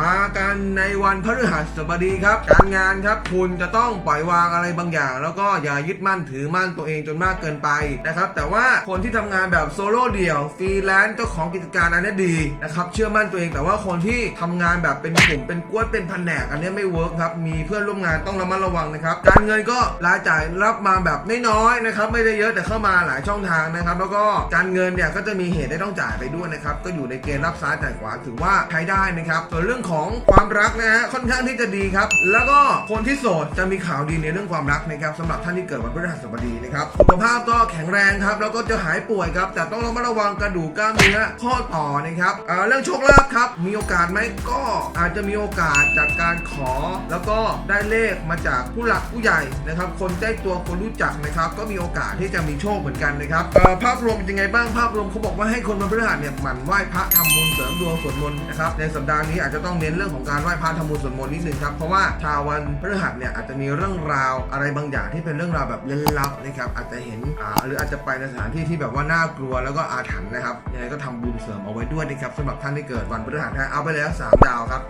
มากันในวันพฤหัสบดีครับ การงานครับคุณจะต้องปล่อยวางอะไรบางอย่าง แล้วก็อย่ายึดมั่นถือมั่นตัวเองจนมากเกินไปนะครับ แต่ว่าคนที่ทำงานแบบโซโล่เดี่ยวฟรีแลนซ์เจ้าของกิจการอันนี้ดีนะครับเชื่อมั่นตัวเองแต่ว่าคนที่ทำงานแบบเป็นกลุ่มเป็นกวนเป็นแผนกอันนี้ไม่เวิร์กครับมีเพื่อนร่วมงานต้องระมัดระวังนะครับการเงินก็รายจ่ายรับมาแบบไม่น้อยนะครับไม่ได้เยอะแต่เข้ามาหลายช่องทางนะครับ แล้วก็การเงินเนี่ยก็จะมีเหตุได้ต้องจ่ายไปด้วยนะครับก็อยู่ในเกณฑ์รับซ้ายจ่ายขวาถือว่าใช้ได้นะครับส่วนเรื่องของความรักนะฮะค่อนข้างที่จะดีครับ แล้วก็คนที่โสดจะมีข่าวดีในเรื่องความรักนะครับสำหรับท่านที่เกิดวันพฤหัสบดีนะครับสุขภาพก็แข็งแรงครับ แล้วก็จะหายป่วยครับ แต่ต้องระมัดระวังกระดูกกล้ามเนื้อข้อต่อนะครับเเรื่องโชคลาภครับ มีโอกาสไหมก็อาจจะมีโอกาสจากการขอ แล้วก็ได้เลขมาจากผู้หลักผู้ใหญ่นะครับ คนใกล้ตัวคนรู้จักนะครับ ก็มีโอกาสที่จะมีโชคเหมือนกันนะครับภาพรวมเป็นยังไงบ้างภาพรวมเขาบอกว่าให้คนวันพฤหัสเนี่ยหมั่นไหว้พระทำบุญเสริมดวงสวดมนต์นะครับในสัปดาห์นี้อาจจะต้องเน้นเรื่องของการไหว้พระทำบุญสวดมนต์นิดนึงครับ เพราะว่าชาววันพฤหัสเนี่ยอาจจะมีเรื่องราวอะไรบางอย่างที่เป็นเรื่องราวแบบลึกลับนะครับอาจจะเห็นอาหรืออาจจะไปในสถานที่ที่แบบว่าน่ากลัวแล้วก็อาถรรพ์นะครับยังไงก็ทำบุญเสริมเอาไว้ด้วยนะครับสำหรับท่านที่เกิดวันพฤหัสนะเอาไปเลยสามดาวครับ